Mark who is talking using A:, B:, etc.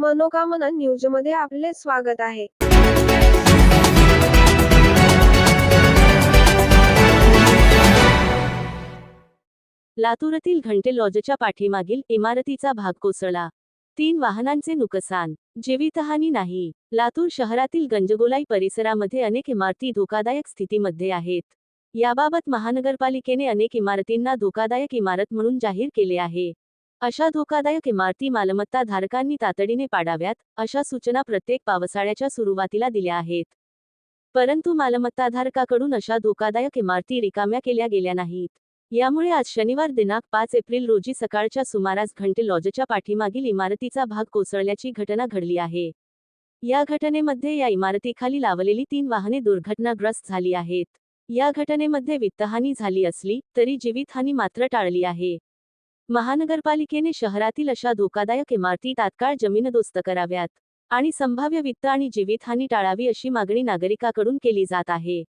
A: मनोकामना न्यूजमध्ये आपले स्वागत आहे.
B: लातूरातील घंटे लॉजच्या पाठीमागील इमारतीचा भाग कोसळला. तीन वाहनांचे नुकसान जीवितहानी नाही. लातूर शहरातील गंजगोलाई परिसरामध्ये अनेक इमारती धोकादायक स्थितीमध्ये आहेत. याबाबत महानगरपालिकेने अनेक इमारतींना धोकादायक इमारत म्हणून जाहीर केले आहे. अशा धोकादायक इमारती मालमत्ता धारकांनी तातडीने पाडाव्यात अशा सूचना प्रत्येक पावसाळ्याच्या सुरुवातीला दिल्या आहेत. परंतु मालमत्ताधारकाकडून अशा धोकादायक इमारती रिकाम्या केल्या गेल्या नाहीत. यामुळे आज शनिवार दिनांक पाच एप्रिल रोजी सकाळच्या सुमारास घंटे लॉजच्या पाठीमागील इमारतीचा भाग कोसळल्याची घटना घडली आहे. या घटनेमध्ये या इमारतीखाली लावलेली तीन वाहने दुर्घटनाग्रस्त झाली आहेत. या घटनेमध्ये वित्तहानी झाली असली तरी जीवितहानी मात्र टाळली आहे. महानगरपालिकेने शहरातील अशा धोकादायक इमारती तात्काळ जमीनदोस्त कराव्यात आणि संभाव्य वित्त आणि जीवितहानी टाळावी अशी मागणी नागरिकाकडून केली जात आहे.